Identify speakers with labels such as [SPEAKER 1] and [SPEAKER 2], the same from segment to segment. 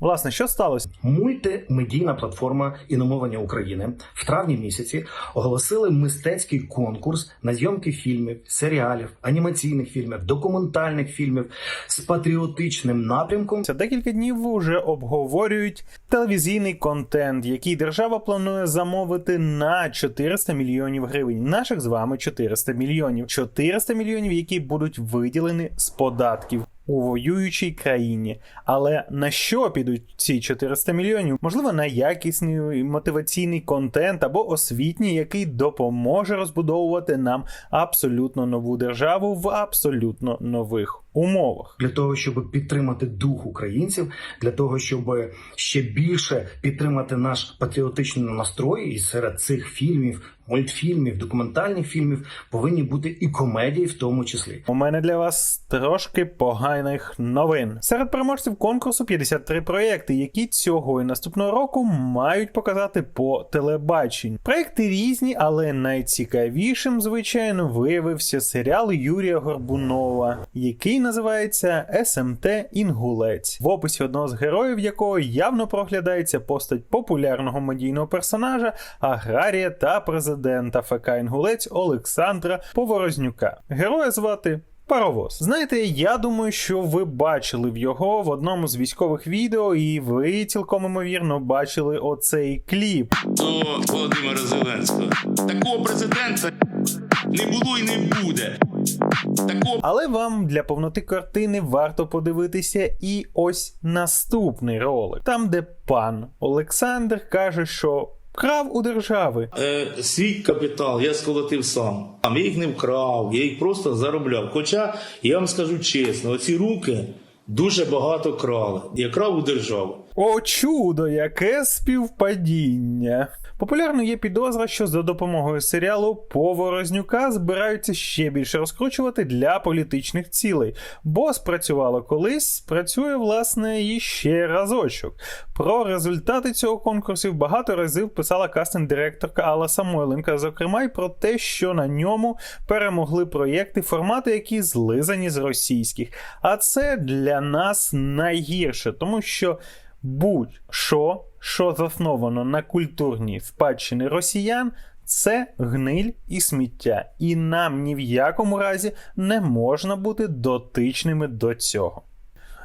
[SPEAKER 1] Власне, що сталося?
[SPEAKER 2] Мультимедійна платформа іномовлення України в травні місяці оголосили мистецький конкурс на зйомки фільмів, серіалів, анімаційних фільмів, документальних фільмів з патріотичним напрямком.
[SPEAKER 1] Це декілька днів вже обговорюють телевізійний контент, який держава планує замовити на 400 мільйонів гривень. Наших з вами 400 мільйонів. 400 мільйонів, які будуть виділені з податків. У воюючій країні, але на що підуть ці 400 мільйонів? Можливо, на якісний мотиваційний контент або освітній, який допоможе розбудовувати нам абсолютно нову державу в абсолютно нових умовах.
[SPEAKER 2] Для того щоб підтримати дух українців, для того щоб ще більше підтримати наш патріотичний настрой, і серед цих фільмів, мультфільмів, документальних фільмів повинні бути і комедії, в тому числі.
[SPEAKER 1] У мене для вас трошки поганих новин. Серед переможців конкурсу 53 проєкти, які цього і наступного року мають показати по телебаченню. Проєкти різні, але найцікавішим, звичайно, виявився серіал Юрія Горбунова, який називається СМТ Інгулець, в описі одного з героїв якого явно проглядається постать популярного медійного персонажа, аграрія та президента ФК Інгулець Олександра Поворознюка. Героя звати. Паровоз. Знаєте, я думаю, що ви бачили в його в одному з військових відео, і ви цілком імовірно бачили оцей кліп.
[SPEAKER 3] до Володимира Зеленського. Такого президента не було і не буде.
[SPEAKER 1] Але вам для повноти картини варто подивитися і ось наступний ролик, там де пан Олександр каже, що крав у держави.
[SPEAKER 4] Е, свій капітал я сколотив сам. Там я їх не вкрав, я їх просто заробляв. Хоча я вам скажу чесно, оці руки дуже багато крали. Я крав у державу.
[SPEAKER 1] О, чудо, яке співпадіння! Популярно є підозра, що за допомогою серіалу Поворознюка збираються ще більше розкручувати для політичних цілей, бо спрацювало колись, спрацює власне і ще разочок. Про результати цього конкурсу багато разів писала кастинг-директорка Алла Самойленка, зокрема й про те, що на ньому перемогли проєкти, формати, які злизані з російських. А це для нас найгірше, тому що будь-що, що засновано на культурній спадщині росіян, це гниль і сміття, і нам ні в якому разі не можна бути дотичними до цього.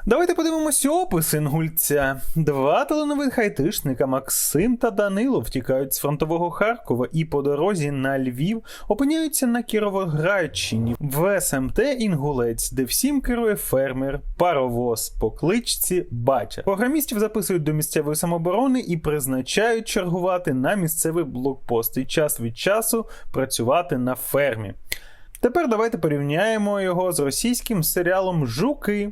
[SPEAKER 1] Давайте подивимося опис інгульця. Два талановитих айтишника Максим та Данило втікають з фронтового Харкова і по дорозі на Львів опиняються на Кіровоградщині в СМТ Інгулець, де всім керує фермер, паровоз по кличці Батя. Програмістів записують до місцевої самоборони і призначають чергувати на місцевий блокпост і час від часу працювати на фермі. Тепер давайте порівняємо його з російським серіалом Жуки.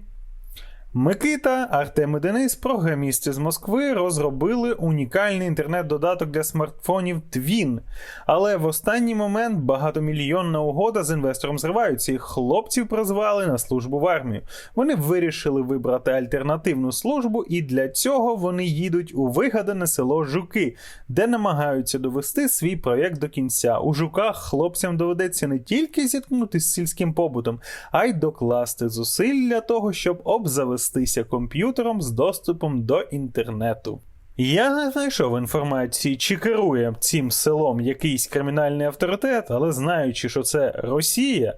[SPEAKER 1] Микита, Артем і Денис, програмісти з Москви, розробили унікальний інтернет-додаток для смартфонів Twin. Але в останній момент багатомільйонна угода з інвестором зриваються, і хлопців призвали на службу в армію. Вони вирішили вибрати альтернативну службу, і для цього вони їдуть у вигадане село Жуки, де намагаються довести свій проєкт до кінця. У жуках хлопцям доведеться не тільки зіткнутися з сільським побутом, а й докласти зусиль для того, щоб обзавестися комп'ютером з доступом до інтернету. Я не знайшов інформації, чи керує цим селом якийсь кримінальний авторитет, але знаючи, що це Росія.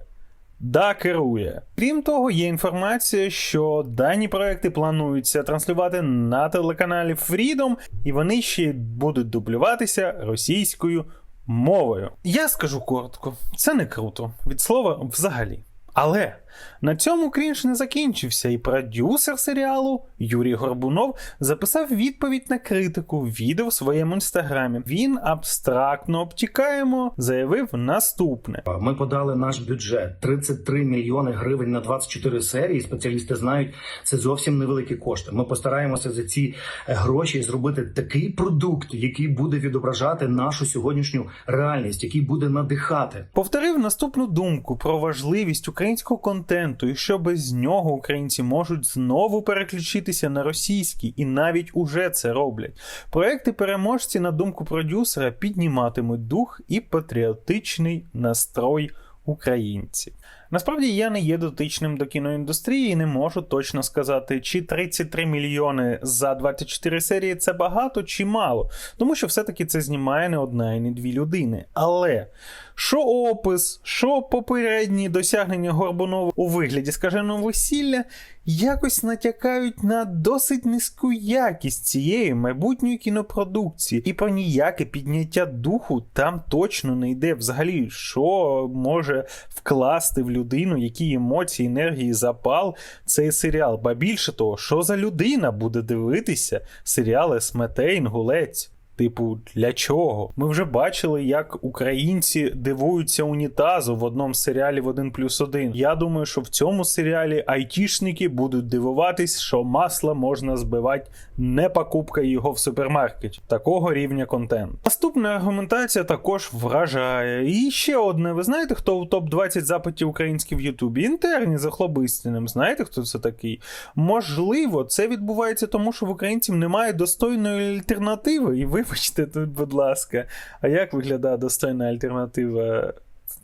[SPEAKER 1] Да, керує. Крім того, є інформація, що дані проекти плануються транслювати на телеканалі Freedom, і вони ще будуть дублюватися російською мовою. Я скажу коротко, це не круто. Від слова взагалі. Але на цьому крінж не закінчився, і продюсер серіалу Юрій Горбунов записав відповідь на критику в відео в своєму інстаграмі. Він абстрактно обтікаємо заявив наступне:
[SPEAKER 2] Ми подали наш бюджет 33 мільйони гривень на 24 серії. Спеціалісти знають, це зовсім невеликі кошти. Ми постараємося за ці е, гроші зробити такий продукт, який буде відображати нашу сьогоднішню реальність, який буде надихати.
[SPEAKER 1] повторив наступну думку про важливість українського контенту і що без нього українці можуть знову переключитися на російський, і навіть уже це роблять. Проекти переможці, на думку продюсера, підніматимуть дух і патріотичний настрой українців. Насправді я не є дотичним до кіноіндустрії і не можу точно сказати, чи 33 мільйони за 24 серії це багато чи мало, тому що все-таки це знімає не одна і не дві людини. Але що опис, що попередні досягнення Горбунова у вигляді скаженого весілля якось натякають на досить низьку якість цієї майбутньої кінопродукції, і про ніяке підняття духу там точно не йде. Взагалі, що може вкласти в людину, які емоції, енергії, запал цей серіал. Ба більше того, що за людина буде дивитися серіали Смете Інгулець. Типу, для чого? Ми вже бачили, як українці дивуються унітазу в одному серіалі в 1 плюс 1. Я думаю, що в цьому серіалі айтішники будуть дивуватись, що масло можна збивати не покупкою його в супермаркеті. Такого рівня контент. Наступна аргументація також вражає. І ще одне: ви знаєте, хто в топ 20 запитів українських в Ютубі? Інтерні за Хлобистіним. Знаєте, хто це такий? Можливо, це відбувається тому, що в українців немає достойної альтернативи. І вибачте тут, будь ласка, а як виглядає достойна альтернатива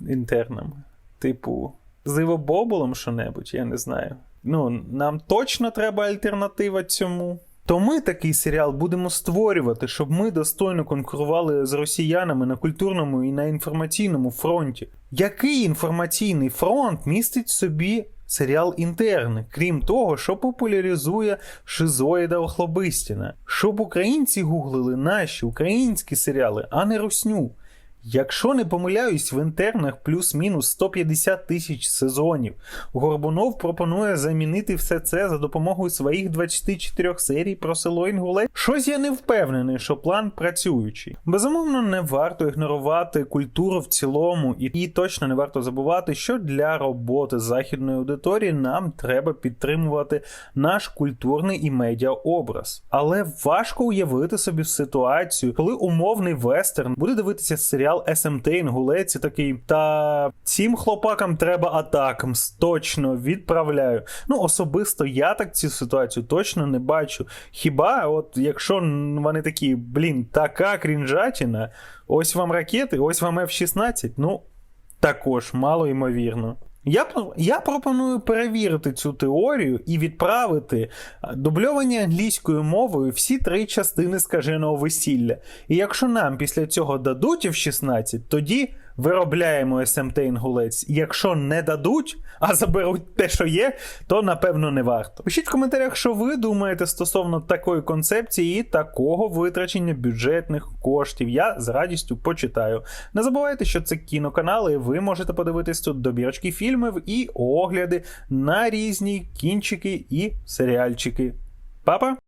[SPEAKER 1] інтернам? Типу, з Івобоболом що-небудь, я не знаю. Ну, нам точно треба альтернатива цьому. То ми такий серіал будемо створювати, щоб ми достойно конкурували з росіянами на культурному і на інформаційному фронті. Який інформаційний фронт містить собі серіал Інтерн, крім того, що популяризує шизоїда Охлобистіна, щоб українці гуглили наші українські серіали, а не русню. Якщо не помиляюсь, в інтернах плюс-мінус 150 тисяч сезонів. Горбунов пропонує замінити все це за допомогою своїх 24 серій про село Інгулець. Щось я не впевнений, що план працюючий. Безумовно, не варто ігнорувати культуру в цілому, і, і точно не варто забувати, що для роботи західної аудиторії нам треба підтримувати наш культурний і медіаобраз. Але важко уявити собі ситуацію, коли умовний вестерн буде дивитися серіал СМТ Інгулець і такий. Та цим хлопакам треба атакамс. Точно відправляю. Ну, особисто я так цю ситуацію точно не бачу. Хіба, от якщо вони такі, блін, така крінжатіна, ось вам ракети, ось вам F-16, ну також мало ймовірно. Я, я пропоную перевірити цю теорію і відправити дубльовані англійською мовою всі три частини скаженого весілля. І якщо нам після цього дадуть F-16, тоді виробляємо СМТ інгулець. Якщо не дадуть, а заберуть те, що є, то напевно не варто. Пишіть в коментарях, що ви думаєте стосовно такої концепції і такого витрачення бюджетних коштів. Я з радістю почитаю. Не забувайте, що це кіноканали, і ви можете подивитись тут добірочки фільмів і огляди на різні кінчики і серіальчики. Папа!